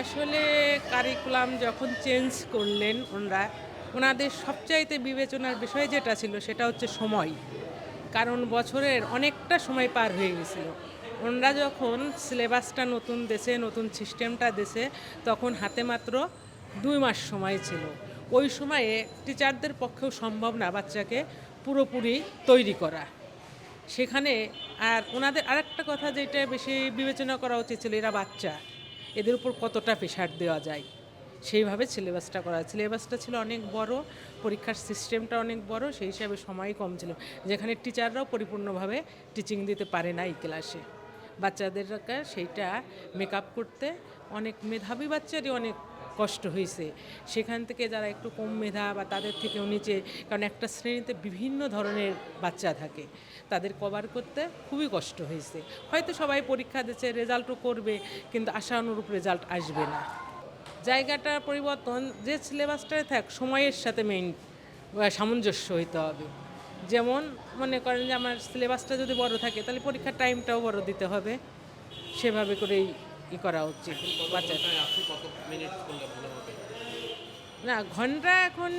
আসলে কারিকুলাম যখন চেঞ্জ করলেন ওনারা, ওনাদের সবচাইতে বিবেচনার বিষয় যেটা ছিল সেটা হচ্ছে সময়। কারণ বছরের অনেকটা সময় পার হয়ে গেছিল। ওনারা যখন সিলেবাসটা নতুন দেশে নতুন সিস্টেমটা দেশে তখন হাতে মাত্র দুই মাস সময় ছিল। ওই সময়ে টিচারদের পক্ষেও সম্ভব না বাচ্চাকে পুরোপুরি তৈরি করা। সেখানে আর ওনাদের আরেকটা কথা যেটা বেশি বিবেচনা করা উচিত ছিল, এরা বাচ্চা। এদের উপর কতটা প্রেশার দেওয়া যায়? সেইভাবে সিলেবাসটা করা সিলেবাসটা ছিল অনেক বড়, পরীক্ষার সিস্টেমটা অনেক বড়, সেই হিসাবে সময় কম ছিল। যেখানে টিচাররাও পরিপূর্ণভাবে টিচিং দিতে পারে না এই ক্লাসে বাচ্চাদেরকে সেইটা মেকআপ করতে অনেক মেধাবী বাচ্চারই অনেক কষ্ট হয়েছে। সেখান থেকে যারা একটু কম মেধা বা তাদের থেকেও নিচে, কারণ একটা শ্রেণীতে বিভিন্ন ধরনের বাচ্চা থাকে, তাদের কভার করতে খুবই কষ্ট হয়েছে। হয়তো সবাই পরীক্ষা দিচ্ছে রেজাল্টও করবে, কিন্তু আশা অনুরূপ রেজাল্ট আসবে না। জায়গাটার পরিবর্তন, যে সিলেবাসটায় থাক, সময়ের সাথে মেইন সামঞ্জস্য হইতে হবে। যেমন মনে করেন যে, আমার সিলেবাসটা যদি বড় থাকে, তাহলে পরীক্ষার টাইমটাও বড় দিতে হবে। সেভাবে করেই ই করা উচিত বাচ্চা না ঘণ্টা এখন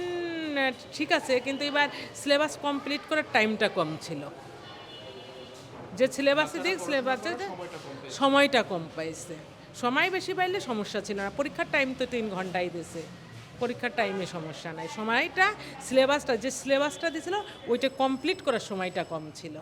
ঠিক আছে কিন্তু এবার সিলেবাস কমপ্লিট করার টাইমটা কম ছিল। যে সিলেবাসে দিক সিলেবাসে সময়টা কম পাইছে। সময় বেশি পাইলে সমস্যা ছিল না। পরীক্ষার টাইম তো তিন ঘন্টাই দিছে। পরীক্ষার টাইমে সমস্যা নাই। সময়টা সিলেবাসটা যে সিলেবাসটা দিয়েছিল ওইটা কমপ্লিট করার সময়টা কম ছিল।